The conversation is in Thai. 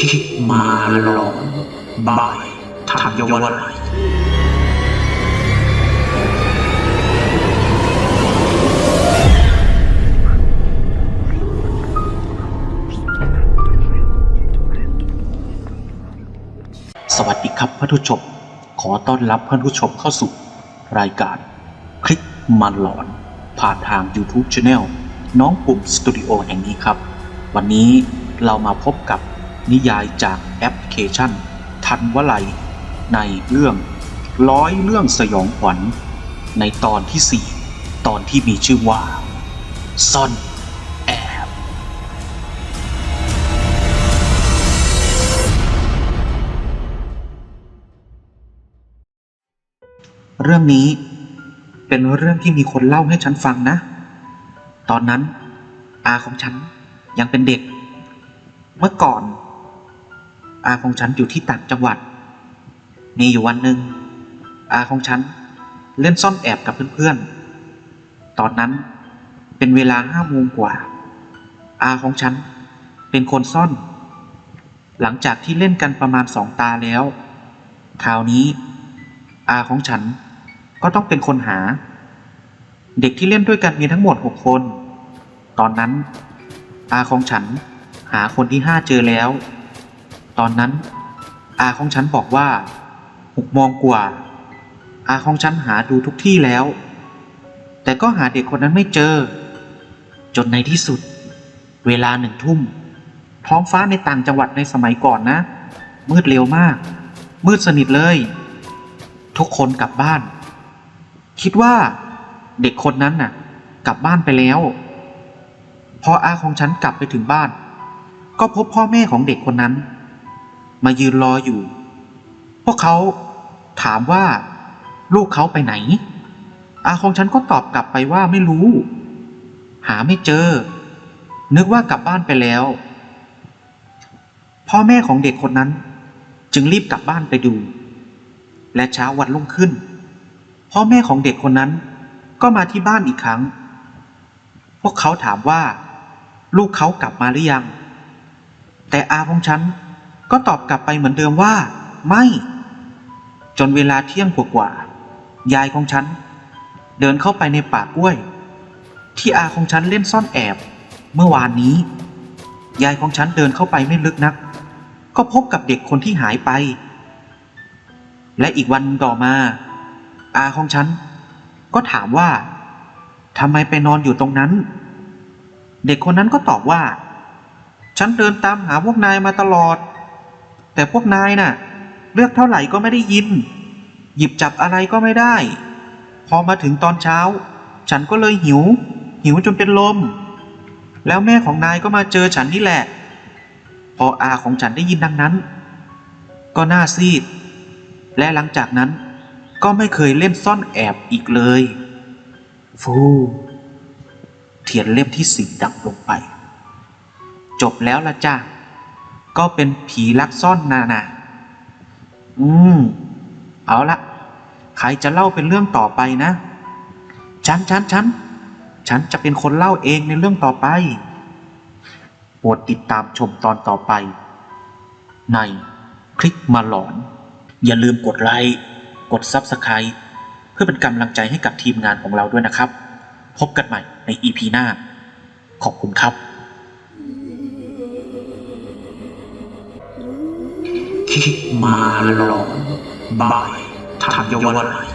คิดมาหลอนบายธัญวัฒน์สวัสดีครับท่านผู้ชม ขอต้อนรับท่านผู้ชมเข้าสู่ รายการ คลิกมันหลอน ผ่านทาง YouTube Channel น้องปุ่มสตูดิโอแห่งนี้ครับ วันนี้เรามาพบกับ นิยายจากแอปพลิเคชัน ทันวไลยในเรื่องร้อยเรื่องสยองขวัญ ในตอนที่ 4 ตอนที่มีชื่อว่าซ่อนแอบเรื่องนี้เป็นเรื่องที่มีคนเล่าให้ฉันฟังนะ ตอนนั้นอาของฉันยังเป็นเด็ก เมื่อก่อน อาของฉันอยู่ที่ต่างจังหวัด มีอยู่วันหนึ่งอาของฉันเล่นซ่อนแอบกับเพื่อนๆ ตอนนั้นเป็นเวลาห้าโมงกว่า อาของฉันเป็นคนซ่อน หลังจากที่เล่นกันประมาณสองตาแล้ว คราวนี้ อาของฉันก็ต้องเป็นคนหา เด็กที่เล่นด้วยกันมีทั้งหมดหกคน ตอนนั้น อาของฉันหาคนที่ห้าเจอแล้ว ตอนนั้น อาของฉันบอกว่าหกโมงกว่า อาของฉันหาดูทุกที่แล้ว แต่ก็หาเด็กคนนั้นไม่เจอ จนในที่สุด เวลาหนึ่งทุ่ม ท้องฟ้าในต่างจังหวัดในสมัยก่อนนะ มืดเร็วมาก มืดสนิทเลย ทุกคนกลับบ้าน คิดว่า เด็กคนนั้นน่ะ กลับบ้านไปแล้ว พออาของฉันกลับไปถึงบ้าน ก็พบพ่อแม่ของเด็กคนนั้น มายืนรออยู่ พวกเขาถามว่า ลูกเขาไปไหน อาของฉันก็ตอบกลับไปว่าไม่รู้ หาไม่เจอ นึกว่ากลับบ้านไปแล้ว พ่อแม่ของเด็กคนนั้น จึงรีบกลับบ้านไปดู และเช้าวันรุ่งขึ้น พ่อแม่ของเด็กคนนั้น ก็มาที่บ้านอีกครั้ง พวกเขาถามว่า ลูกเขากลับมาหรือยัง แต่อาของฉัน ก็ตอบกลับไปเหมือนเดิมว่า ไม่ จนเวลาเที่ยงกว่าๆยายของฉัน เดินเข้าไปในป่ากล้วย ที่อาของฉันเล่นซ่อนแอบ เมื่อวานนี้ ยายของฉันเดินเข้าไปไม่ลึกนัก ก็พบกับเด็กคนที่หายไป และอีกวันต่อมา อาของฉัน ก็ถามว่าทำไมไปนอนอยู่ตรงนั้น เด็กคนนั้นก็ตอบว่า ฉันเดินตามหาพวกนายมาตลอด แต่พวกนายน่ะ เลือกเท่าไหร่ก็ไม่ได้ยิน หยิบจับอะไรก็ไม่ได้ พอมาถึงตอนเช้า ฉันก็เลยหิว หิวจนเป็นลม แล้วแม่ของนายก็มาเจอฉันนี่แหละ พออาของฉันได้ยินดังนั้น ก็หน้าซีด และหลังจากนั้นก็ไม่เคยเล่นซ่อนแอบอีกเลย ฟูเทียนเล่มที่สี่ดับลงไป จบแล้วละจ้ะ ก็เป็นผีลักซ่อนนานะอืม เอาละ ใครจะเล่าเป็นเรื่องต่อไปนะ ฉันฉันฉัน ฉันจะเป็นคนเล่าเองในเรื่องต่อไป โปรดติดตามชมตอนต่อไป ในคลิกมาหลอน อย่าลืมกดไลค์ กด Subscribe เพื่อเป็นกำลังใจให้กับทีมงานของเราด้วยนะครับ พบกันใหม่ใน EP หน้า ขอบคุณครับ คิดมาหลอนบายธัญวัฒน์